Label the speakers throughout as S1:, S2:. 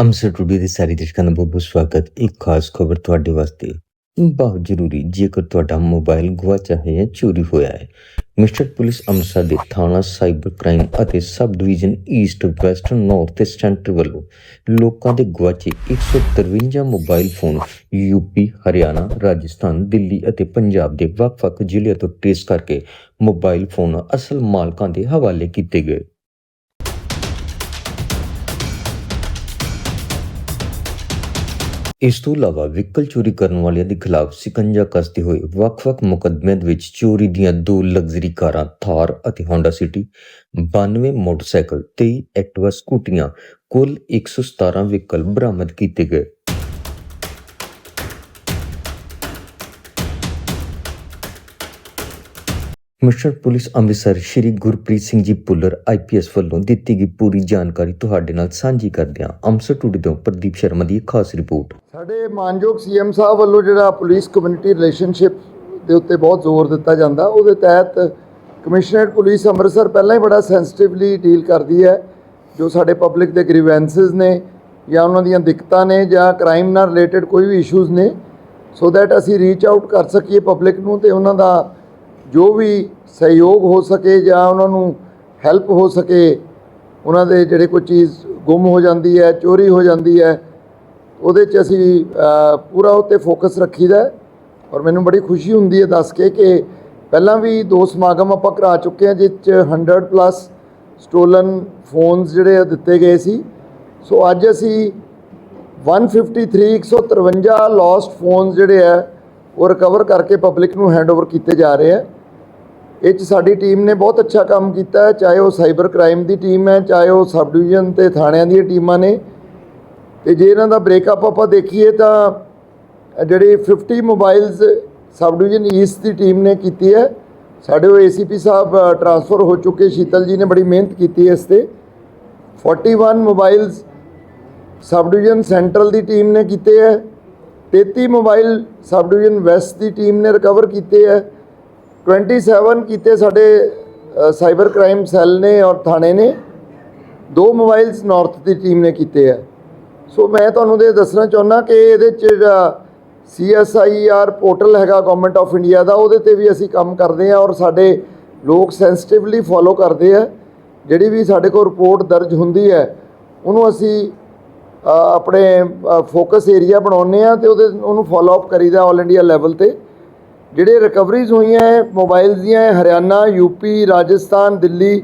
S1: Amritsar today ਦੇ ਸਾਰੇ ਦਰਸ਼ਕਾਂ ਦਾ ਬਹੁਤ ਬਹੁਤ ਸਵਾਗਤ। ਇੱਕ ਖਾਸ ਖਬਰ ਤੁਹਾਡੇ ਵਾਸਤੇ। ਬਹੁਤ ਜ਼ਰੂਰੀ, ਜੇਕਰ ਤੁਹਾਡਾ ਮੋਬਾਈਲ ਗਵਾਚਿਆ ਹੈ ਜਾਂ ਚੋਰੀ ਹੋਇਆ ਹੈ। ਮਿਸਟਰ ਪੁਲਿਸ ਅੰਮ੍ਰਿਤਸਰ ਦੇ ਥਾਣਾ ਸਾਈਬਰ ਕ੍ਰਾਈਮ ਅਤੇ sub division east western north ਤੇ ਸੈਂਟਰ ਵੱਲੋਂ ਲੋਕਾਂ ਦੇ ਗਵਾਚੇ 153 mobile phone UP, Haryana, Rajasthan, Delhi ਅਤੇ ਪੰਜਾਬ ਦੇ ਵੱਖ-ਵੱਖ ਜ਼ਿਲ੍ਹਿਆਂ ਤੋਂ ਟ੍ਰੇਸ ਕਰਕੇ ਮੋਬਾਈਲ ਫੋਨ ਅਸਲ ਮਾਲਕਾਂ ਦੇ ਹਵਾਲੇ ਕੀਤੇ ਗਏ। ਇਸ ਤੋਂ ਇਲਾਵਾ ਵਹੀਕਲ ਚੋਰੀ ਕਰਨ ਵਾਲਿਆਂ ਦੇ ਖਿਲਾਫ ਸਿਕੰਜਾ ਕੱਸਦੇ ਹੋਏ ਵੱਖ-ਵੱਖ ਮੁਕੱਦਮਿਆਂ ਵਿੱਚ ਚੋਰੀ ਦੀਆਂ ਦੋ ਲਗਜ਼ਰੀ ਕਾਰਾਂ ਥਾਰ ਅਤੇ ਹੋਂਡਾ ਸਿਟੀ 92 ਮੋਟਰਸਾਈਕਲ 23 ਐਕਟਿਵਾ ਸਕੂਟੀਆਂ, ਕੁੱਲ 117 ਵਹੀਕਲ ਬਰਾਮਦ ਕੀਤੇ ਗਏ। Mister police Amritsar Shri Gurpreet Singh ji Bhullar IPS ਵੱਲੋਂ ਦਿੱਤੀ ਗਈ ਪੂਰੀ ਜਾਣਕਾਰੀ ਤੁਹਾਡੇ ਨਾਲ ਸਾਂਝੀ ਕਰਦੇ ਹਾਂ ਅੰਮ੍ਰਿਤਸਰ ਟੂਡੇ ਤੋਂ ਪ੍ਰਦੀਪ ਸ਼ਰਮਾ ਦੀ ਇੱਕ ਖਾਸ ਰਿਪੋਰਟ।
S2: ਸਾਡੇ ਮਾਨਯੋਗ ਸੀਐਮ ਸਾਹਿਬ ਵੱਲੋਂ ਜਿਹੜਾ ਪੁਲਿਸ ਕਮਿਊਨਿਟੀ ਰਿਲੇਸ਼ਨਸ਼ਿਪ ਦੇ ਉੱਤੇ ਬਹੁਤ ਜ਼ੋਰ ਦਿੱਤਾ ਜਾਂਦਾ, ਉਹਦੇ ਤਹਿਤ ਕਮਿਸ਼ਨਰੇਟ ਪੁਲਿਸ ਅੰਮ੍ਰਿਤਸਰ ਪਹਿਲਾਂ ਹੀ ਬੜਾ ਸੈਂਸਿਟਿਵਲੀ ਡੀਲ ਕਰਦੀ ਹੈ, ਜੋ ਸਾਡੇ ਪਬਲਿਕ ਦੇ ਗ੍ਰੀਵੈਂਸਸ ਨੇ ਜਾਂ ਉਹਨਾਂ ਦੀਆਂ ਦਿੱਕਤਾਂ ਨੇ ਜਾਂ ਕ੍ਰਾਈਮ ਨਾਲ ਰਿਲੇਟਡ ਕੋਈ ਵੀ ਇਸ਼ੂਜ਼ ਨੇ ਸੋ ਦੈਟ ਅਸੀਂ ਰੀਚ ਆਊਟ ਕਰ ਸਕੀਏ ਪਬਲਿਕ ਨੂੰ ਤੇ ਉਹਨਾਂ ਦਾ ਜੋ ਵੀ ਸਹਿਯੋਗ ਹੋ ਸਕੇ ਜਾਂ ਉਹਨਾਂ ਨੂੰ ਹੈਲਪ ਹੋ ਸਕੇ, ਉਹਨਾਂ ਦੇ ਜਿਹੜੇ ਕੋਈ ਚੀਜ਼ ਗੁੰਮ ਹੋ ਜਾਂਦੀ ਹੈ, ਚੋਰੀ ਹੋ ਜਾਂਦੀ ਹੈ, ਉਹਦੇ 'ਚ ਅਸੀਂ ਪੂਰਾ ਉੱਤੇ ਫੋਕਸ ਰੱਖੀਦਾ ਹੈ ਔਰ ਮੈਨੂੰ ਬੜੀ ਖੁਸ਼ੀ ਹੁੰਦੀ ਹੈ ਦੱਸ ਕੇ ਕਿ ਪਹਿਲਾਂ ਵੀ ਦੋ ਸਮਾਗਮ ਆਪਾਂ ਕਰਾ ਚੁੱਕੇ ਹਾਂ, ਜਿਸ 'ਚ 100 ਪਲੱਸ ਸਟੋਲਨ ਫੋਨਸ ਜਿਹੜੇ ਆ ਦਿੱਤੇ ਗਏ ਸੀ। ਸੋ ਅੱਜ ਅਸੀਂ 153 153 ਲੌਸਟ ਫੋਨਸ ਜਿਹੜੇ ਆ, ਉਹ ਰਿਕਵਰ ਕਰਕੇ ਪਬਲਿਕ ਨੂੰ ਹੈਂਡਓਵਰ ਕੀਤੇ ਜਾ ਰਹੇ ਆ। ਇਹ 'ਚ ਸਾਡੀ ਟੀਮ ਨੇ ਬਹੁਤ ਅੱਛਾ ਕੰਮ ਕੀਤਾ ਹੈ, ਚਾਹੇ ਉਹ ਸਾਈਬਰ ਕ੍ਰਾਈਮ ਦੀ ਟੀਮ ਹੈ, ਚਾਹੇ ਉਹ ਸਬ ਡਿਵੀਜ਼ਨ ਤੇ ਥਾਣਿਆਂ ਦੀਆਂ ਟੀਮਾਂ ਨੇ। ਤੇ ਜੇ ਇਹਨਾਂ ਦਾ ਬ੍ਰੇਕਅਪ ਆਪਾਂ ਦੇਖੀਏ ਤਾਂ ਇਹ ਜਿਹੜੀ 50 ਮੋਬਾਈਲਸ ਸਬ ਡਿਵੀਜ਼ਨ ਈਸਟ ਦੀ ਟੀਮ ਨੇ ਕੀਤੀ ਹੈ। ਸਾਡੇ ਉਹ ਏਸੀਪੀ ਸਾਹਿਬ ਟਰਾਂਸਫਰ ਹੋ ਚੁੱਕੇ, ਸ਼ੀਤਲ ਜੀ ਨੇ ਬੜੀ ਮਿਹਨਤ ਕੀਤੀ ਇਸ ਤੇ। 41 ਮੋਬਾਈਲਸ ਸਬ ਡਿਵੀਜ਼ਨ ਸੈਂਟਰਲ ਦੀ ਟੀਮ ਨੇ ਕੀਤੇ ਹੈ। 33 ਮੋਬਾਈਲ ਸਬ ਡਿਵੀਜ਼ਨ ਵੈਸਟ ਦੀ ਟੀਮ ਨੇ ਰਿਕਵਰ ਕੀਤੇ ਹੈ। 27 ਕੀਤੇ ਸਾਡੇ ਸਾਈਬਰ ਕ੍ਰਾਈਮ ਸੈੱਲ ਨੇ ਔਰ ਥਾਣੇ ਨੇ। ਦੋ ਮੋਬਾਈਲਸ ਨਾਰਥ ਦੀ ਟੀਮ ਨੇ ਕੀਤੇ ਹੈ ਸੋ ਮੈਂ ਤੁਹਾਨੂੰ ਇਹ ਦੱਸਣਾ ਚਾਹੁੰਦਾ ਕਿ ਇਹਦੇ ਚ ਜਿਹੜਾ CSIR ਪੋਰਟਲ ਹੈਗਾ ਗਵਰਨਮੈਂਟ ਆਫ ਇੰਡੀਆ ਦਾ, ਉਹਦੇ ਤੇ ਵੀ ਅਸੀਂ ਕੰਮ ਕਰਦੇ ਹਾਂ ਔਰ ਸਾਡੇ ਲੋਕ ਸੈਂਸਿਟਿਵਲੀ ਫੋਲੋ ਕਰਦੇ ਆ। ਜਿਹੜੀ ਵੀ ਸਾਡੇ ਕੋਲ ਰਿਪੋਰਟ ਦਰਜ ਹੁੰਦੀ ਹੈ, ਉਹਨੂੰ ਅਸੀਂ ਆਪਣੇ ਫੋਕਸ ਏਰੀਆ ਬਣਾਉਂਦੇ ਆ ਤੇ ਉਹਦੇ, ਉਹਨੂੰ ਫੋਲੋ ਅਪ ਕਰੀਦਾ ਆਲ ਇੰਡੀਆ ਲੈਵਲ ਤੇ। ਜਿਹੜੇ ਰਿਕਵਰੀਜ਼ ਹੋਈਆਂ ਹੈ ਮੋਬਾਈਲਸ ਦੀਆਂ ਇਹ ਹਰਿਆਣਾ ਯੂਪੀ ਰਾਜਸਥਾਨ, ਦਿੱਲੀ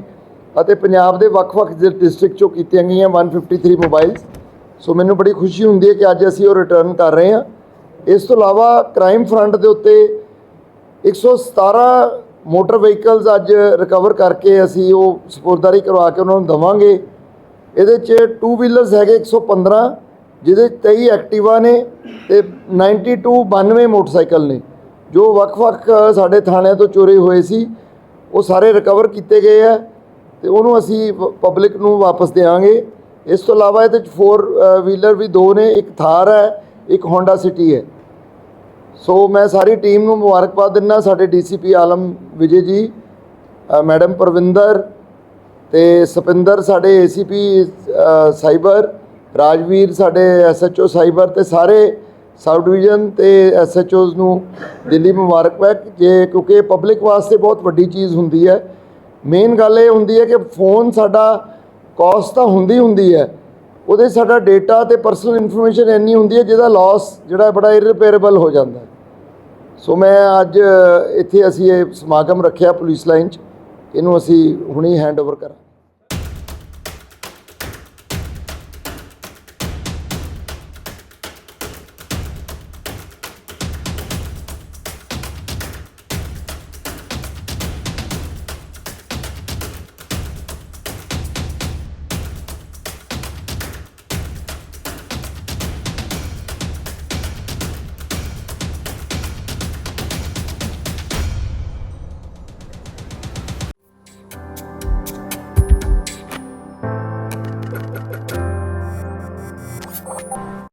S2: ਅਤੇ ਪੰਜਾਬ ਦੇ ਵੱਖ-ਵੱਖ ਡਿਸਟ੍ਰਿਕਟ ਚੋਂ ਕੀਤੀਆਂ ਗਈਆਂ 153 ਮੋਬਾਈਲਸ ਸੋ ਮੈਨੂੰ ਬੜੀ ਖੁਸ਼ੀ ਹੁੰਦੀ ਹੈ ਕਿ ਅੱਜ ਅਸੀਂ ਉਹ ਰਿਟਰਨ ਕਰ ਰਹੇ ਹਾਂ। ਇਸ ਤੋਂ ਇਲਾਵਾ ਕ੍ਰਾਈਮ ਫਰੰਟ ਦੇ ਉੱਤੇ 117 ਮੋਟਰ ਵਹੀਕਲਸ ਅੱਜ ਰਿਕਵਰ ਕਰਕੇ ਅਸੀਂ ਉਹ ਸਪੁਰਦਾਰੀ ਕਰਵਾ ਕੇ ਉਹਨਾਂ ਨੂੰ ਦਵਾਂਗੇ। ਇਹਦੇ 'ਚ ਟੂ ਵੀਲਰਸ ਹੈਗੇ 115 ਜਿਹਦੇ 'ਚ 23 ਐਕਟਿਵਾ ਨੇ ਤੇ 92 92 ਮੋਟਰਸਾਈਕਲ ਨੇ। ਜੋ ਵੱਖ-ਵੱਖ ਸਾਡੇ ਥਾਣਿਆਂ ਤੋਂ ਚੋਰੀ ਹੋਏ ਸੀ, ਉਹ ਸਾਰੇ ਰਿਕਵਰ ਕੀਤੇ ਗਏ ਆ ਤੇ ਉਹਨੂੰ ਅਸੀਂ ਪਬਲਿਕ ਨੂੰ ਵਾਪਸ ਦੇਵਾਂਗੇ ਇਸ ਤੋਂ ਇਲਾਵਾ ਇਹਦੇ 'ਚ 4 ਵੀਲਰ ਵੀ ਦੋ ਨੇ, ਇੱਕ ਥਾਰ ਹੈ, ਇੱਕ ਹੋਂਡਾ ਸਿਟੀ ਹੈ। ਸੋ ਮੈਂ ਸਾਰੀ ਟੀਮ ਨੂੰ ਮੁਬਾਰਕਬਾਦ ਦਿੰਦਾ, ਸਾਡੇ ਡੀਸੀਪੀ ਆਲਮ ਵਿਜੇ ਜੀ ਮੈਡਮ ਪਰਵਿੰਦਰ ਤੇ ਸਪਿੰਦਰ ਸਾਡੇ ਏਸੀਪੀ ਸਾਈਬਰ, ਰਾਜਵੀਰ ਸਾਡੇ ਐਸਐਚਓ ਸਾਈਬਰ ਤੇ ਸਾਰੇ ਸਬ ਡਿਵੀਜ਼ਨ ਤੇ ਐਸਐਚਓਜ਼ ਨੂੰ ਦਿੱਲੀ ਮੁਬਾਰਕਬਾਦ ਜੇ ਕਿਉਂਕਿ ਪਬਲਿਕ ਵਾਸਤੇ ਬਹੁਤ ਵੱਡੀ ਚੀਜ਼ ਹੁੰਦੀ ਹੈ। ਮੇਨ ਗੱਲ ਇਹ ਹੁੰਦੀ ਹੈ ਕਿ ਫੋਨ ਸਾਡਾ ਕਾਸਟ ਤਾਂ ਹੁੰਦੀ ਹੁੰਦੀ ਹੈ। ਉਹਦੇ ਸਾਡਾ ਡੇਟਾ ਤੇ ਪਰਸਨਲ ਇਨਫੋਰਮੇਸ਼ਨ ਇੰਨੀ ਹੁੰਦੀ ਹੈ ਜਿਹਦਾ ਲਾਸ ਜਿਹੜਾ ਬੜਾ ਇਰਰਿਪੇਅਰੇਬਲ ਹੋ ਜਾਂਦਾ ਸੋ ਮੈਂ ਅੱਜ ਇੱਥੇ ਅਸੀਂ ਇਹ ਸਮਾਗਮ ਰੱਖਿਆ ਪੁਲਿਸ ਲਾਈਨ 'ਚ। ਇਹਨੂੰ ਅਸੀਂ ਹੁਣੀ ਹੈਂਡਓਵਰ ਕਰਾਂ